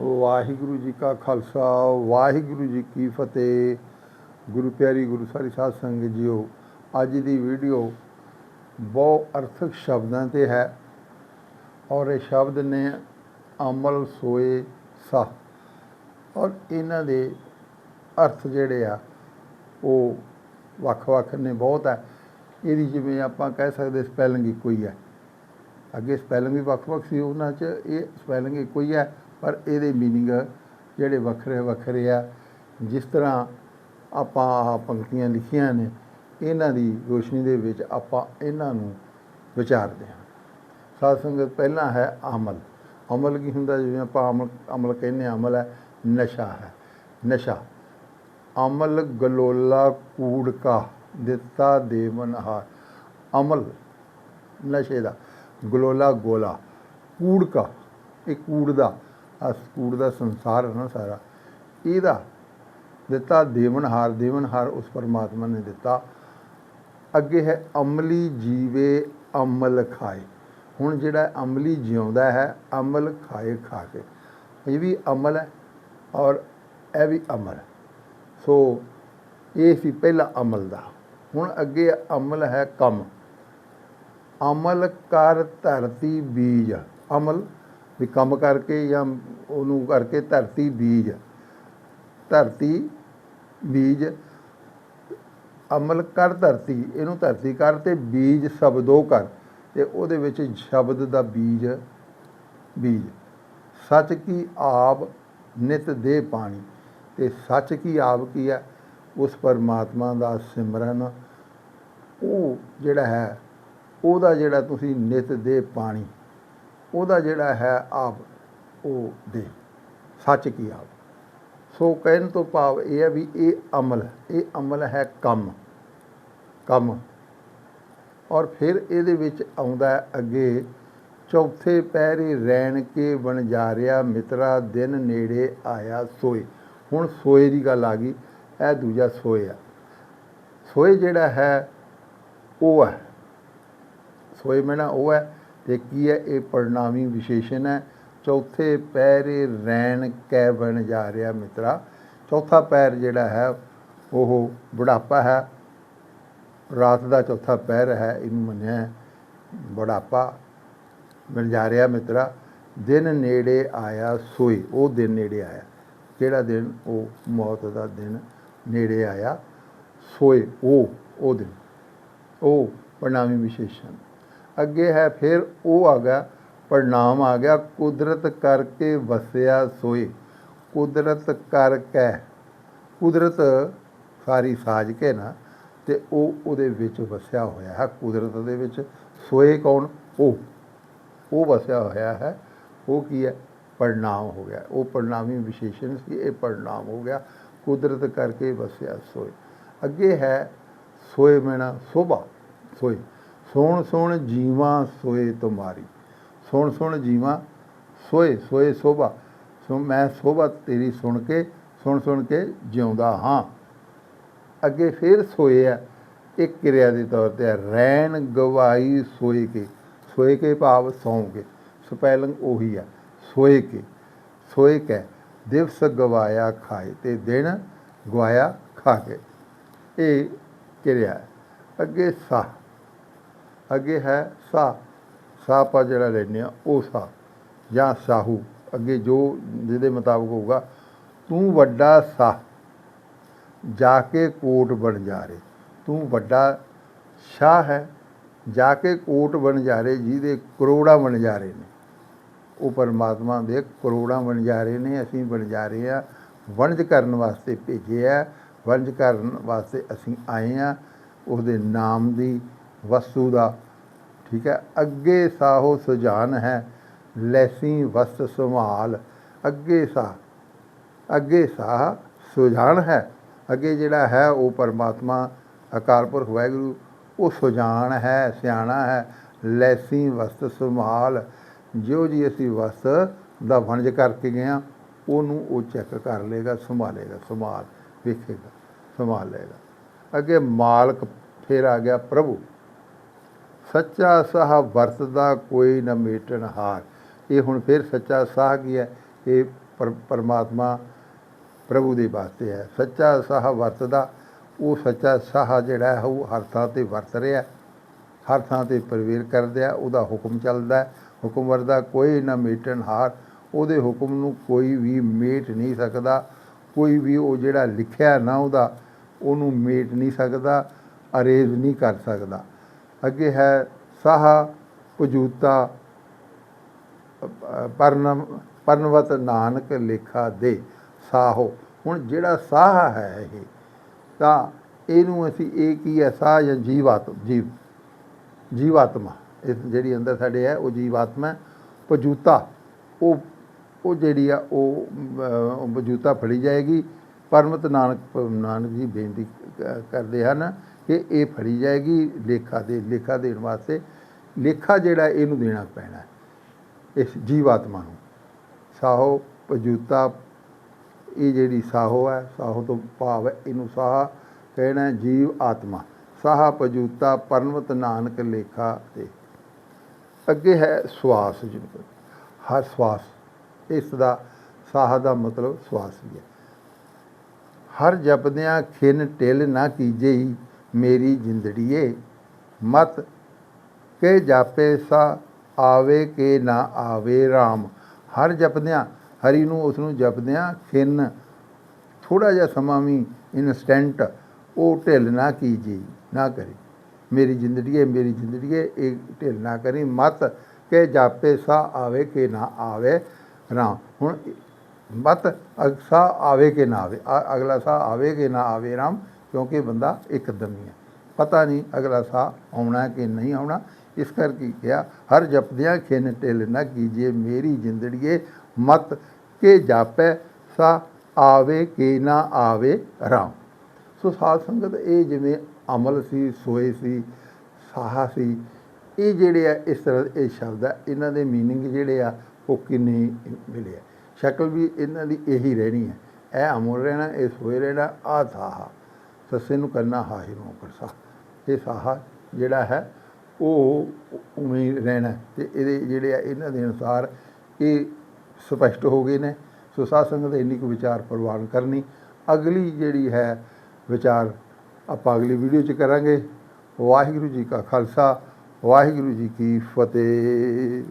ਵਾਹਿਗੁਰੂ ਜੀ ਕਾ ਖਾਲਸਾ, ਵਾਹਿਗੁਰੂ ਜੀ ਕੀ ਫਤਿਹ। ਗੁਰੂ ਪਿਆਰੀ ਗੁਰੂ ਸਾਰੀ ਸਾਧ ਸੰਗਤ ਜੀਓ, ਅੱਜ ਦੀ ਵੀਡੀਓ ਬਹੁ ਅਰਥਕ ਸ਼ਬਦਾਂ ਤੇ ਹੈ ਔਰ ਇਹ ਸ਼ਬਦ ਨੇ ਅਮਲ ਸੋਏ ਸਾ। ਔਰ ਇਹਨਾਂ ਦੇ ਅਰਥ ਜਿਹੜੇ ਆ, ਉਹ ਵੱਖ-ਵੱਖ ਨੇ, ਬਹੁਤ ਹੈ। ਇਹਦੀ ਜਿਵੇਂ ਆਪਾਂ ਕਹਿ ਸਕਦੇ ਸਪੈਲਿੰਗ ਇੱਕੋ ਹੀ ਹੈ। ਅੱਗੇ ਸਪੈਲਿੰਗ ਵੀ ਵੱਖ-ਵੱਖ ਸੀ, ਉਹਨਾਂ 'ਚ ਇਹ ਸਪੈਲਿੰਗ ਇੱਕੋ ਹੀ ਹੈ। ਪਰ ਇਹਦੇ ਮੀਨਿੰਗ ਜਿਹੜੇ ਵੱਖਰੇ ਵੱਖਰੇ ਆ ਜਿਸ ਤਰ੍ਹਾਂ ਆਪਾਂ ਆਹ ਪੰਕਤੀਆਂ ਲਿਖੀਆਂ ਨੇ ਇਹਨਾਂ ਦੀ ਰੋਸ਼ਨੀ ਦੇ ਵਿੱਚ ਆਪਾਂ ਇਹਨਾਂ ਨੂੰ ਵਿਚਾਰਦੇ ਹਾਂ। ਸਾਧ ਸੰਗਤ ਪਹਿਲਾਂ ਹੈ ਅਮਲ। ਅਮਲ ਕੀ ਹੁੰਦਾ? ਜਿਵੇਂ ਆਪਾਂ ਅਮਲ ਅਮਲ ਕਹਿੰਦੇ ਹਾਂ, ਅਮਲ ਹੈ ਨਸ਼ਾ ਹੈ। ਨਸ਼ਾ। ਅਮਲ ਗਲੋਲਾ ਕੂੜ ਕਾ ਦਿੱਤਾ ਦੇਵਨ ਹਾਰ। ਅਮਲ ਨਸ਼ੇ ਦਾ। ਗਲੋਲਾ ਗੋਲਾ। ਕੂੜ ਕਾ। ਇਹ ਕੂੜ ਦਾ ਆ ਕੂੜ ਦਾ ਸੰਸਾਰ ਹੈ ਨਾ ਸਾਰਾ। ਇਹਦਾ ਦਿੱਤਾ ਦੇਵਨਹਾਰ ਦੇਵਨਹਾਰ ਉਸ ਪਰਮਾਤਮਾ ਨੇ ਦਿੱਤਾ। ਅੱਗੇ ਹੈ ਅਮਲੀ ਜੀਵੇ ਅਮਲ ਖਾਏ। ਹੁਣ ਜਿਹੜਾ ਅਮਲੀ ਜਿਉਂਦਾ ਹੈ, ਅਮਲ ਖਾਏ ਖਾ ਕੇ। ਇਹ ਵੀ ਅਮਲ ਹੈ ਔਰ ਇਹ ਵੀ ਅਮਲ। ਸੋ ਇਹ ਸੀ ਪਹਿਲਾ ਅਮਲ ਦਾ। ਹੁਣ ਅੱਗੇ ਅਮਲ ਹੈ ਕੰਮ। ਅਮਲ ਕਰ ਧਰਤੀ ਬੀਜ। ਅਮਲ ਵੀ ਕੰਮ ਕਰਕੇ ਜਾਂ ਉਹਨੂੰ ਕਰਕੇ ਧਰਤੀ ਬੀਜ। ਧਰਤੀ ਬੀਜ ਅਮਲ ਕਰ ਧਰਤੀ, ਇਹਨੂੰ ਧਰਤੀ ਕਰ ਤੇ ਬੀਜ ਸ਼ਬਦੋ ਕਰ। ਤੇ ਉਹਦੇ ਵਿੱਚ ਸ਼ਬਦ ਦਾ ਬੀਜ ਬੀਜ। ਸੱਚ ਕੀ ਆਪ ਨਿਤ ਦੇ ਪਾਣੀ। ਤੇ ਸੱਚ ਕੀ ਆਪ ਕੀ ਹੈ? ਉਸ ਪਰਮਾਤਮਾ ਦਾ ਸਿਮਰਨ। ਉਹ ਜਿਹੜਾ ਹੈ, ਉਹਦਾ ਜਿਹੜਾ ਤੁਸੀਂ ਨਿਤ ਦੇ ਪਾਣੀ। ਉਹਦਾ ਜਿਹੜਾ ਹੈ ਆਪ, ਉਹ ਦੇ। ਸੱਚ ਕੀ ਆਪ? ਸੋ ਕਹਿਣ ਤੋਂ ਭਾਵ ਇਹ ਹੈ ਵੀ ਇਹ ਅਮਲ ਇਹ ਅਮਲ ਹੈ ਕੰਮ। ਕੰਮ। ਔਰ ਫਿਰ ਇਹਦੇ ਵਿੱਚ ਆਉਂਦਾ ਅੱਗੇ, ਚੌਥੇ ਪਹਿਰੇ ਰਹਿਣ ਕੇ ਵਣਜਾਰਿਆ ਮਿੱਤਰਾ, ਦਿਨ ਨੇੜੇ ਆਇਆ ਸੋਏ। ਹੁਣ ਸੋਏ ਦੀ ਗੱਲ ਆ ਗਈ, ਇਹ ਦੂਜਾ ਸੋਏ ਆ। ਸੋਏ ਜਿਹੜਾ ਹੈ, ਉਹ ਹੈ। ਸੋਏ ਮੈਨਾ ਉਹ ਹੈ ਤੇ ਕੀ ਹੈ? ਇਹ ਪੜਨਾਮੀ ਵਿਸ਼ੇਸ਼ਣ ਹੈ। ਚੌਥੇ ਪਹਿਰੇ ਰਹਿਣ ਕੈ ਬਣ ਜਾ ਰਿਹਾ ਮਿੱਤਰਾ। ਚੌਥਾ ਪੈਰ ਜਿਹੜਾ ਹੈ, ਉਹ ਬੁਢਾਪਾ ਹੈ। ਰਾਤ ਦਾ ਚੌਥਾ ਪੈਰ ਹੈ, ਇਹਨੂੰ ਮੰਨਿਆ ਬੁਢਾਪਾ ਬਣ ਜਾ ਰਿਹਾ ਮਿੱਤਰਾ। ਦਿਨ ਨੇੜੇ ਆਇਆ ਸੋਈ ਉਹ ਦਿਨ ਨੇੜੇ ਆਇਆ। ਕਿਹੜਾ ਦਿਨ? ਉਹ ਮੌਤ ਦਾ ਦਿਨ ਨੇੜੇ ਆਇਆ। ਸੋਏ। ਉਹ ਉਹ ਦਿਨ। ਉਹ ਪੜਨਾਮੀ ਵਿਸ਼ੇਸ਼ਣ। ਅੱਗੇ ਹੈ, ਫਿਰ ਉਹ ਆ ਗਿਆ ਪੜਨਾਮ ਆ ਗਿਆ। ਕੁਦਰਤ ਕਰਕੇ ਵਸਿਆ ਸੋਏ। ਕੁਦਰਤ ਕਰਕੇ, ਕੁਦਰਤ ਸਾਰੀ ਸਾਜ ਕੇ ਨਾ, ਤੇ ਉਹ ਉਹਦੇ ਵਿੱਚ ਵਸਿਆ ਹੋਇਆ ਹੈ। ਕੁਦਰਤ ਦੇ ਵਿੱਚ ਸੋਏ ਕੌਣ? ਉਹ। ਉਹ ਵਸਿਆ ਹੋਇਆ ਹੈ। ਉਹ ਕੀ ਹੈ? ਪੜਨਾਮ ਹੋ ਗਿਆ। ਉਹ ਪੜਨਾਮੀ ਵਿਸ਼ੇਸ਼ਣ ਸੀ, ਇਹ ਪੜਨਾਮ ਹੋ ਗਿਆ। ਕੁਦਰਤ ਕਰਕੇ ਵਸਿਆ ਸੋਏ। ਅੱਗੇ ਹੈ, ਸੋਏ ਮੈਨਾ ਸੋਭਾ, ਸੋਏ। ਸੋਣ ਸੋਣ ਜੀਵਾਂ ਸੋਏ ਤੁਮਾਰੀ। ਸੁਣ ਸੁਣ ਜੀਵਾਂ ਸੋਏ ਸੋਏ ਸੋਭਾ। ਸੋ ਮੈਂ ਸੋਭਾ ਤੇਰੀ ਸੁਣ ਕੇ ਸੁਣ ਸੁਣ ਕੇ ਜਿਉਂਦਾ ਹਾਂ। ਅੱਗੇ ਫਿਰ ਸੋਏ ਆ। ਇੱਕ ਕਿਰਿਆ ਦੇ ਤੌਰ ਤੇ ਹੈ, ਰਹਿਣ ਗਵਾਈ ਸੋਏ ਕੇ। ਸੋਏ ਕੇ ਭਾਵ ਸੌਂ ਕੇ। ਸਪੈਲਿੰਗ ਉਹੀ ਆ ਸੋਏ ਕੇ। ਸੋਏ ਕੇ ਦਿਵਸ ਗਵਾਇਆ ਖਾਏ ਤੇ ਦਿਨ ਗਵਾਇਆ ਖਾ ਕੇ। ਇਹ ਕਿਰਿਆ ਅੱਗੇ ਸਾਹ ਅੱਗੇ ਹੈ ਸਾ। ਸਾਪਾ ਜਿਹੜਾ ਲੈਂਦੇ ਆ, ਉਹ ਸਾ ਜਾਂ ਸਾਹੂ। ਅੱਗੇ ਜੋ ਜਿਹਦੇ ਮੁਤਾਬਕ ਹੋਊਗਾ, ਤੂੰ ਵੱਡਾ ਸਾ, ਜਾ ਕੇ ਕੋਟ ਬਣ ਜਾ ਰੇ। ਤੂੰ ਵੱਡਾ ਸ਼ਾਹ ਹੈ, ਜਾ ਕੇ ਕੋਟ ਬਣ ਜਾ ਰੇ, ਜਿਹਦੇ ਕਰੋੜਾਂ ਬਣ ਜਾ ਰਹੇ ਨੇ। ਉਹ ਪਰਮਾਤਮਾ ਦੇ ਕਰੋੜਾਂ ਬਣ ਜਾ ਰਹੇ ਨੇ, ਅਸੀਂ ਬਣ ਜਾ ਰਹੇ ਆ। ਵਣਜ ਕਰਨ ਵਾਸਤੇ ਭੇਜੇ ਆ ਵਣਜ ਕਰਨ ਵਾਸਤੇ ਅਸੀਂ ਆਏ ਆ। ਉਹਦੇ ਨਾਮ ਦੀ ਵਸਤੂ ਦਾ। ਠੀਕ ਹੈ? ਅੱਗੇ ਸਾਹੋ ਸੁਜਾਨ ਹੈ, ਲੈਸੀ ਵਸਤ ਸੰਭਾਲ। ਅੱਗੇ ਸਾ ਅੱਗੇ ਸਾ ਸੁਜਾਨ ਹੈ। ਅੱਗੇ ਜਿਹੜਾ ਹੈ ਉਹ ਪਰਮਾਤਮਾ, ਅਕਾਲ ਪੁਰਖ ਵਾਹਿਗੁਰੂ, ਉਹ ਸੁਜਾਨ ਹੈ, ਸਿਆਣਾ ਹੈ। ਲੈਸੀ ਵਸਤ ਸੰਭਾਲ ਜੋ ਜੀ ਅਸੀਂ ਵਸਤ ਦਾ ਵਣਜ ਕਰਕੇ ਗਏ ਹਾਂ, ਉਹਨੂੰ ਉਹ ਚੈੱਕ ਕਰ ਲੇਗਾ ਸੰਭਾਲੇਗਾ, ਸੰਭਾਲ, ਵੇਖੇਗਾ, ਸੰਭਾਲ ਲਏਗਾ। ਅੱਗੇ ਮਾਲਕ ਫਿਰ ਆ ਗਿਆ ਪ੍ਰਭੂ। ਸੱਚਾ ਸਾਹ ਵਰਤਦਾ ਕੋਈ ਨਾ ਮੇਟਣ ਹਾਰ। ਇਹ ਹੁਣ ਫਿਰ ਸੱਚਾ ਸਾਹ ਕੀ ਹੈ? ਇਹ ਪਰਮਾਤਮਾ ਪ੍ਰਭੂ ਦੇ ਵਾਸਤੇ ਹੈ। ਸੱਚਾ ਸਾਹ ਵਰਤਦਾ, ਉਹ ਸੱਚਾ ਸਾਹ ਜਿਹੜਾ ਹੈ, ਉਹ ਹਰ ਥਾਂ ਤੇ ਵਰਤ ਰਿਹਾ ਹਰ ਥਾਂ ਤੇ ਪ੍ਰਵੇਰ ਕਰਦਿਆ ਉਹਦਾ ਹੁਕਮ ਚੱਲਦਾ ਹੁਕਮ ਵਰਦਾ ਕੋਈ ਨਾ ਮੇਟਣ ਹਾਰ। ਉਹਦੇ ਹੁਕਮ ਨੂੰ ਕੋਈ ਵੀ ਮੇਟ ਨਹੀਂ ਸਕਦਾ। ਕੋਈ ਵੀ ਉਹ ਜਿਹੜਾ ਲਿਖਿਆ ਨਾ ਉਹਦਾ, ਉਹਨੂੰ ਮੇਟ ਨਹੀਂ ਸਕਦਾ, ਅਰੇਜ਼ ਨਹੀਂ ਕਰ ਸਕਦਾ। ਅੱਗੇ ਹੈ ਸਾਹ ਪਜੂਤਾ ਪਰਨਮ ਪਰਨਵਤ ਨਾਨਕ ਲੇਖਾ ਦੇ ਸਾਹੋ। ਹੁਣ ਜਿਹੜਾ ਸਾਹ ਹੈ ਇਹ ਤਾਂ ਇਹਨੂੰ ਅਸੀਂ ਇਹ ਕੀ ਹੈ ਸਾਹ ਜਾਂ ਜੀਵਾਤ ਜੀਵ ਜੀਵਾਤਮਾ। ਇਸ ਜਿਹੜੀ ਅੰਦਰ ਸਾਡੇ ਹੈ ਉਹ ਜੀਵਾਤਮਾ ਪਜੂਤਾ। ਉਹ ਉਹ ਜਿਹੜੀ ਆ ਉਹ ਅਹ, ਪਜੂਤਾ ਫੜੀ ਜਾਏਗੀ। ਪਰਮਤ ਨਾਨਕ ਨਾਨਕ ਜੀ ਬੇਨਤੀ ਕਰਦੇ ਹਨ ਕਿ ਇਹ ਫੜੀ ਜਾਏਗੀ ਲੇਖਾ ਦੇ, ਲੇਖਾ ਦੇਣ ਵਾਸਤੇ। ਲੇਖਾ ਜਿਹੜਾ ਇਹਨੂੰ ਦੇਣਾ ਪੈਣਾ ਹੈ, ਇਸ ਜੀਵਾਤਮਾ ਨੂੰ। ਸਾਹੋ ਪਜੂਤਾ ਇਹ ਜਿਹੜੀ ਸਾਹੋ ਹੈ, ਸਾਹੋ ਤੋਂ ਭਾਵ ਹੈ, ਇਹਨੂੰ ਸਾਹ ਕਹਿਣਾ ਜੀਵ ਆਤਮਾ ਸਾਹ ਪਜੂਤਾ ਪਰਮਤ ਨਾਨਕ ਲੇਖਾ ਤੇ। ਅੱਗੇ ਹੈ ਸਵਾਸ ਜਿਹਨੂੰ ਹਰ ਸਵਾਸ, ਇਸ ਦਾ ਸਾਹ ਦਾ ਮਤਲਬ ਸਵਾਸ ਵੀ ਹੈ। ਹਰ ਜਪਦਿਆਂ ਖਿਨ ਟਿਲ ਨਾ ਕੀਜੇਈ ਮੇਰੀ ਜਿੰਦੜੀਏ, ਮਤ ਕੇ ਜਾਪੇ ਸਾ ਆਵੇ ਕੇ ਨਾ ਆਵੇ RAM ਹਰ ਜਪਦਿਆਂ, ਹਰੀ ਨੂੰ ਉਸ ਨੂੰ ਜਪਦਿਆਂ ਖਿਨ ਥੋੜਾ ਜਿਹਾ ਸਮਾਂ ਵੀ ਇਨਸਟੈਂਟ ਉਹ ਢਿੱਲ ਨਾ ਕੀਜੀ, ਨਾ ਕਰੀ। ਮੇਰੀ ਜ਼ਿੰਦਗੀ ਮੇਰੀ ਜ਼ਿੰਦਗੀ ਇਹ ਢਿੱਲ ਨਾ ਕਰੀ। ਮਤ ਕੇ ਜਾਪੇ ਸਾ ਆਵੇ ਕੇ ਨਾ ਆਵੇ ਰਾਮ। ਹੁਣ ਮਤ ਅਗਸਾ ਆਵੇ ਕਿ ਨਾ ਆਵੇ ਅਗਲਾ ਸਾਹ ਆਵੇ ਕਿ ਨਾ ਆਵੇ ਰਾਮ। ਕਿਉਂਕਿ ਬੰਦਾ ਇੱਕਦਮ ਹੀ ਹੈ ਪਤਾ ਨਹੀਂ ਅਗਲਾ ਸਾਹ ਆਉਣਾ ਕਿ ਨਹੀਂ ਆਉਣਾ ਇਸ ਕਰਕੇ ਕਿਹਾ ਹਰ ਜਪਦਿਆਂ ਖਿਨ ਢਿੱਲ ਨਾ ਕੀਜੀਏ ਮੇਰੀ ਜ਼ਿੰਦੜੀਏ ਮਤ ਕੇ ਜਾਪੈ ਸਾ ਆਵੇ ਕਿ ਨਾ ਆਵੇ ਰਾਮ ਸੋ ਸਾਧ ਸੰਗਤ ਇਹ ਜਿਵੇਂ ਅਮਲ ਸੀ ਸੋਏ ਸੀ ਸਾਹਾ ਸੀ ਇਹ ਜਿਹੜੇ ਆ ਇਸ ਤਰ੍ਹਾਂ ਇਹ ਸ਼ਬਦ ਆ ਇਹਨਾਂ ਦੇ मीनिंग ਜਿਹੜੇ ਆ ਉਹ ਕਿੰਨੇ ਮਿਲੇ ਆ ਸ਼ਕਲ ਵੀ ਇਹਨਾਂ ਦੀ ਇਹੀ ਰਹਿਣੀ ਹੈ ਇਹ ਅਮਲ ਰਹਿਣਾ ਇਹ ਸੋਏ ਰਹਿਣਾ ਆ ਸਾਹਾ ਸੱਸੇ ਨੂੰ ਕਰਨਾ ਹਾਹਿ ਨੂੰ ਕਰਸਾ ਇਹ ਸਾਹ ਜਿਹੜਾ ਹੈ, ਉਹ ਉਵੇਂ ਰਹਿਣਾ ਤੇ ਇਹਦੇ ਜਿਹੜੇ ਆ ਇਹਨਾਂ ਦੇ ਅਨੁਸਾਰ ਇਹ ਸਪਸ਼ਟ ਹੋ ਗਏ ਨੇ। ਸੋ ਸਾਧ ਸੰਗਤ ਇੰਨੀ ਕੁ ਵਿਚਾਰ ਪ੍ਰਵਾਨ ਕਰਨੀ। ਅਗਲੀ ਜਿਹੜੀ ਹੈ ਵਿਚਾਰ ਆਪਾਂ ਅਗਲੀ ਵੀਡੀਓ 'ਚ ਕਰਾਂਗੇ। ਵਾਹਿਗੁਰੂ ਜੀ ਕਾ ਖਾਲਸਾ, ਵਾਹਿਗੁਰੂ ਜੀ ਕੀ ਫਤਿਹ।